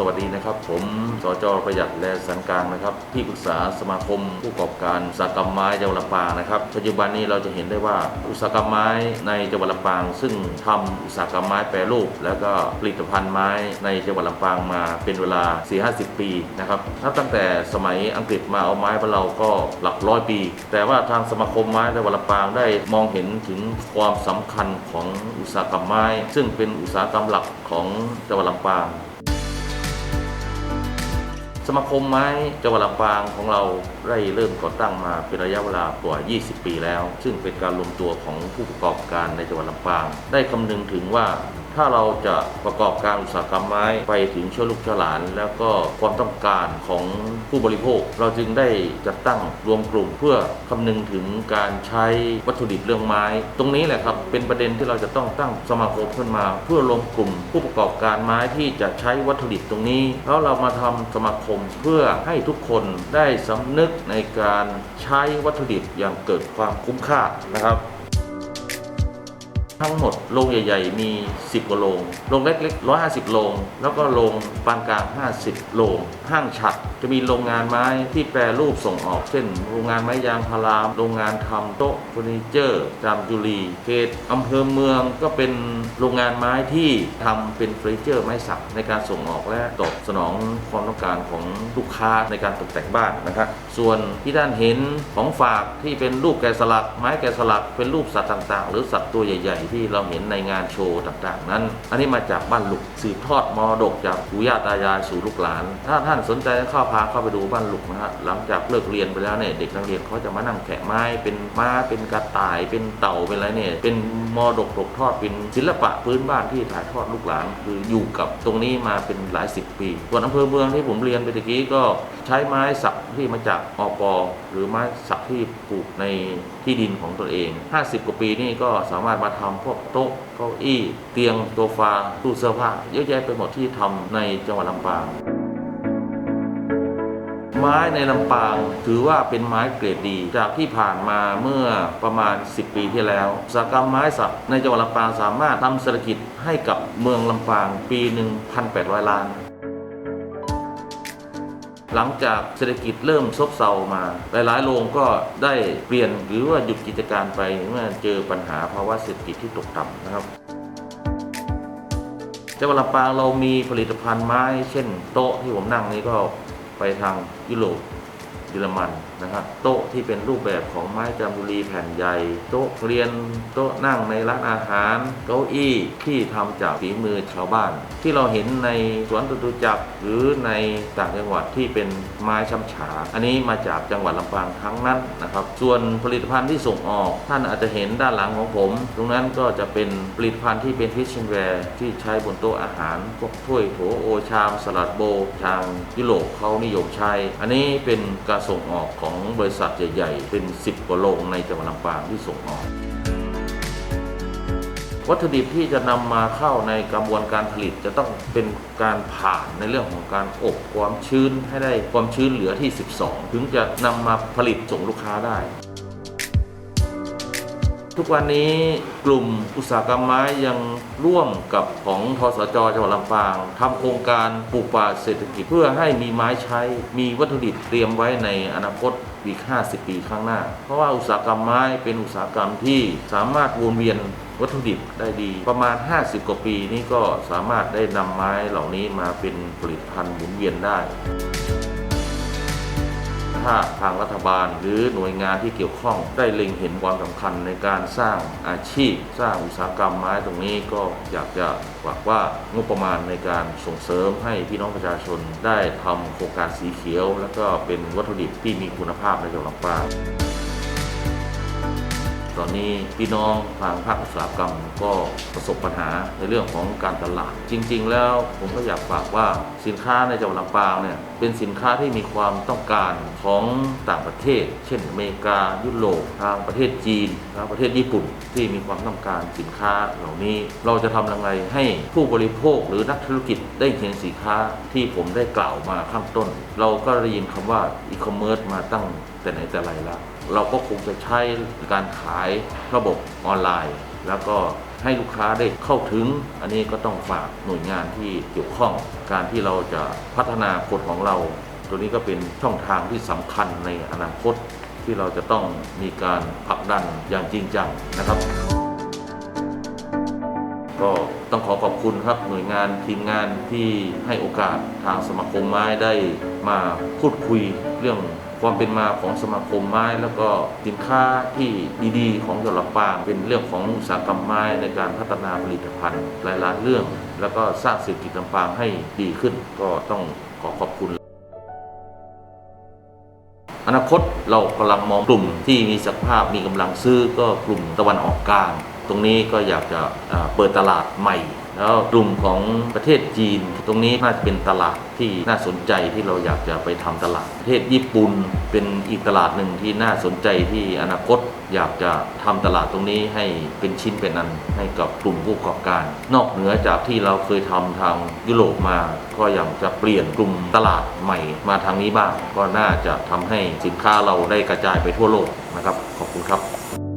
สวัสดีนะครับ ผมสจประหยัดและสันกางนะครับ ที่ปรึกษาสมาคมผู้ประกอบการอุตสาหกรรมไม้จังหวัดลำปางนะครับปัจจุบันนี้เราจะเห็นได้ว่าอุตสาหกรรมไม้ในจังหวัดลำปาง ซึ่งทำอุตสาหกรรมไม้แปรรูป แล้วก็ผลิตภัณฑ์ไม้ในจังหวัดลำปางมาเป็นเวลา 4-50 ปีนะครับนับตั้งแต่สมัยอังกฤษมาเอาไม้บ้านเราก็หลักร้อยปี แต่ว่าทางสมาคมไม้จังหวัดลำปางได้มองเห็นถึงความสำคัญของอุตสาหกรรมไม้ ซึ่งเป็นอุตสาหกรรมหลักของจังหวัดลำปาง สมาคมไม้จังหวัดลำปางของเราได้เริ่มก่อตั้งมาเป็นระยะเวลากว่า 20 ปีแล้ว ซึ่งเป็นการรวมตัวของผู้ประกอบการในจังหวัดลำปาง ได้คำนึงถึงว่า ถ้าเราจะประกอบการอุตสาหกรรมไม้ไปถึงชั่วลูกชั่วหลาน แล้วก็ความต้องการของผู้บริโภค เราจึงได้จัดตั้งรวมกลุ่มเพื่อคำนึงถึงการใช้วัตถุดิบเรื่องไม้ ตรงนี้แหละครับเป็นประเด็นที่เราจะต้องตั้งสมาคมขึ้นมา เพื่อรวมกลุ่มผู้ประกอบการไม้ที่จะใช้วัตถุดิบตรงนี้ แล้วเรามาทำสมาคมเพื่อให้ทุกคนได้สำนึกในการใช้วัตถุดิบอย่างเกิดความคุ้มค่านะครับ ทั้งหมดโรงใหญ่ๆมี 10กว่าโรงโรงเล็กๆ150 โรง แล้วก็โรงปานกลาง 50 โรง ห้างฉัดจะมีโรงงานไม้ที่แปรรูปส่งออก เช่น โรงงานไม้ยางพาราโรงงานทำโต๊ะเฟอร์นิเจอร์จามจุรีเขตอำเภอเมืองก็เป็นโรงงานไม้ที่ทำเป็นเฟอร์นิเจอร์ไม้สักในการส่งออกและตอบสนองความต้องการของลูกค้าในการตกแต่งบ้านนะครับส่วนที่ท่านเห็นของฝากที่เป็นรูปแกะสลัก ไม้แกะสลักเป็นรูปสัตว์ต่างๆ หรือสัตว์ตัวใหญ่ที่เราเห็นในงานโชว์ต่างๆ นั้น อันนี้มาจากบ้านหลุกสืบทอดมรดกจากปู่ย่าตายายสู่ลูกหลาน ถ้าท่านสนใจเข้าพาเข้าไปดูบ้านหลุกนะฮะหลังจากเลิกเรียนไปแล้วเนี่ยเด็กนักเรียนเขาจะมานั่งแกะไม้เป็นม้าเป็นกระต่ายเป็นเต่าเป็นอะไรเนี่ยเป็นมรดกตกทอดเป็นศิลปะพื้นบ้านที่ถ่ายทอดลูกหลานคืออยู่กับตรงนี้มาเป็นหลายสิบปีส่วนอำเภอเมืองที่ผมเรียนไปตะกี้ก็ใช้ไม้สักที่มาจากอปหรือไม้สักที่ปลูกในที่ดินของตนเอง 50 กว่าปีนี่ก็สามารถมาทำพวกโต๊ะเก้าอี้ เตียงโซฟาตู้เสื้อผ้าเยอะแยะไปหมดที่ทำในจังหวัดลำปาง ไม้ในลำปางถือว่าเป็นไม้เกรดดี จากที่ผ่านมาเมื่อประมาณ 10 ปีที่แล้วสากรรมไม้สักในจังหวัดลำปางสามารถทำเศรษฐกิจให้กับเมืองลำปางปีหนึ่ง1,800 ล้าน หลังจากเศรษฐกิจเริ่มซบเซามา หลายๆ โรงก็ได้เปลี่ยนหรือว่าหยุดกิจการไปเมื่อเจอปัญหาภาวะเศรษฐกิจที่ตกต่ำนะครับจังหวัดลำปางเรามีผลิตภัณฑ์ไม้ เช่น โต๊ะที่ผมนั่งนี้ก็ไปทางยุโรปเยอรมัน นะครับโต๊ะที่เป็นรูปแบบของไม้จามุรีแผ่นใหญ่โต๊ะเรียนโต๊ะนั่งในร้านอาหารเก้าอี้ที่ทำจากฝีมือชาวบ้าน ที่เราเห็นในสวนตุตุจักรหรือในต่างจังหวัดที่เป็นไม้ช้ำฉา อันนี้มาจากจังหวัดลำปางทั้งนั้นนะครับ ส่วนผลิตภัณฑ์ที่ส่งออก ท่านอาจจะเห็นด้านหลังของผม ตรงนั้นก็จะเป็นผลิตภัณฑ์ที่เป็นพิชเชนแวร์ที่ใช้บนโต๊ะอาหารพวกถ้วยโถโอชาม สลัดโบทางยุโรปเขานิยมใช้ อันนี้เป็นการส่งออกของของบริษัทใหญ่ๆ เป็น 10 กว่าโรงในจังหวัดลำปางที่ส่งออก วัตถุดิบที่จะนำมาเข้าในกระบวนการผลิตจะต้องเป็นการผ่านในเรื่องของการอบความชื้นให้ได้ความชื้นเหลือที่ 12 ถึงจะนำมาผลิตส่งลูกค้าได้ ทุกวันนี้กลุ่มอุตสาหกรรมไม้ยังร่วมกับของทสจจังหวัดลำปางทำโครงการปลูกป่าเศรษฐกิจเพื่อให้มีไม้ใช้ มีวัตถุดิบเตรียมไว้ในอนาคตอีก 50 ปีข้างหน้า เพราะว่าอุตสาหกรรมไม้เป็นอุตสาหกรรมที่สามารถวนเวียนวัตถุดิบได้ดี ประมาณ 50 กว่าปีนี้ก็สามารถได้นำไม้เหล่านี้มาเป็นผลิตภัณฑ์หมุนเวียนได้ ถ้าทางรัฐบาล หรือหน่วยงานที่เกี่ยวข้องได้เล็งเห็นความสำคัญในการสร้างอาชีพ สร้างอุตสาหกรรมไม้ตรงนี้ก็อยากจะฝากว่างบประมาณในการส่งเสริมให้พี่น้องประชาชนได้ทำโครงการสีเขียว และก็เป็นวัตถุดิบที่มีคุณภาพในจังหวัดลำปาง ตอนนี้พี่น้องทางภาคอุตสาหกรรมก็ประสบปัญหาในเรื่องของการตลาด จริง ๆ แล้วผมก็อยากฝากว่าสินค้าในจังหวัดลำปางเนี่ยเป็นสินค้าที่มีความต้องการของต่างประเทศ เช่นอเมริกายุโรปทางประเทศจีนทางประเทศญี่ปุ่นที่มีความต้องการสินค้าเหล่านี้ เราจะทำยังไงให้ผู้บริโภคหรือนักธุรกิจได้เห็นสินค้าที่ผมได้กล่าวมาข้างต้น เราก็ได้ยินคำว่าอีคอมเมิร์ซมาตั้งแต่ไหนแต่ไรแล้ว เราก็คงจะใช้การขายระบบออนไลน์ แล้วก็ให้ลูกค้าได้เข้าถึง อันนี้ก็ต้องฝากหน่วยงานที่เกี่ยวข้อง การที่เราจะพัฒนาคนของเรา ตัวนี้ก็เป็นช่องทางที่สำคัญในอนาคตที่เราจะต้องมีการผลักดันอย่างจริงจังนะครับก็ต้องขอขอบคุณครับหน่วยงานทีมงานที่ให้โอกาสทางสมาคมไม้ได้มาพูดคุยเรื่อง ความเป็นมาของสมาคมไม้แล้วก็สินค้าที่ดีๆ ของจังหวัดลำปางเป็นเรื่องของอุตสาหกรรมไม้ในการพัฒนาผลิตภัณฑ์หลายๆเรื่อง แล้วก็สร้างเศรษฐกิจลำปางให้ดีขึ้น ก็ต้องขอขอบคุณอนาคตเรากำลังมองกลุ่มที่มีศักยภาพมีกำลังซื้อก็กลุ่มตะวันออกกลาง ตรงนี้ก็อยากจะเปิดตลาดใหม่ แล้วกลุ่มของประเทศจีน ตรงนี้น่าจะเป็นตลาดที่น่าสนใจที่เราอยากจะไปทำตลาด ประเทศญี่ปุ่นเป็นอีกตลาดหนึ่งที่น่าสนใจที่อนาคตอยากจะทำตลาดตรงนี้ให้เป็นชิ้นเป็นอันให้กับกลุ่มผู้ประกอบการ นอกเหนือจากที่เราเคยทำทางยุโรปมา ก็อยากจะเปลี่ยนกลุ่มตลาดใหม่มาทางนี้บ้าง ก็น่าจะทำให้สินค้าเราได้กระจายไปทั่วโลกนะครับ ขอบคุณครับ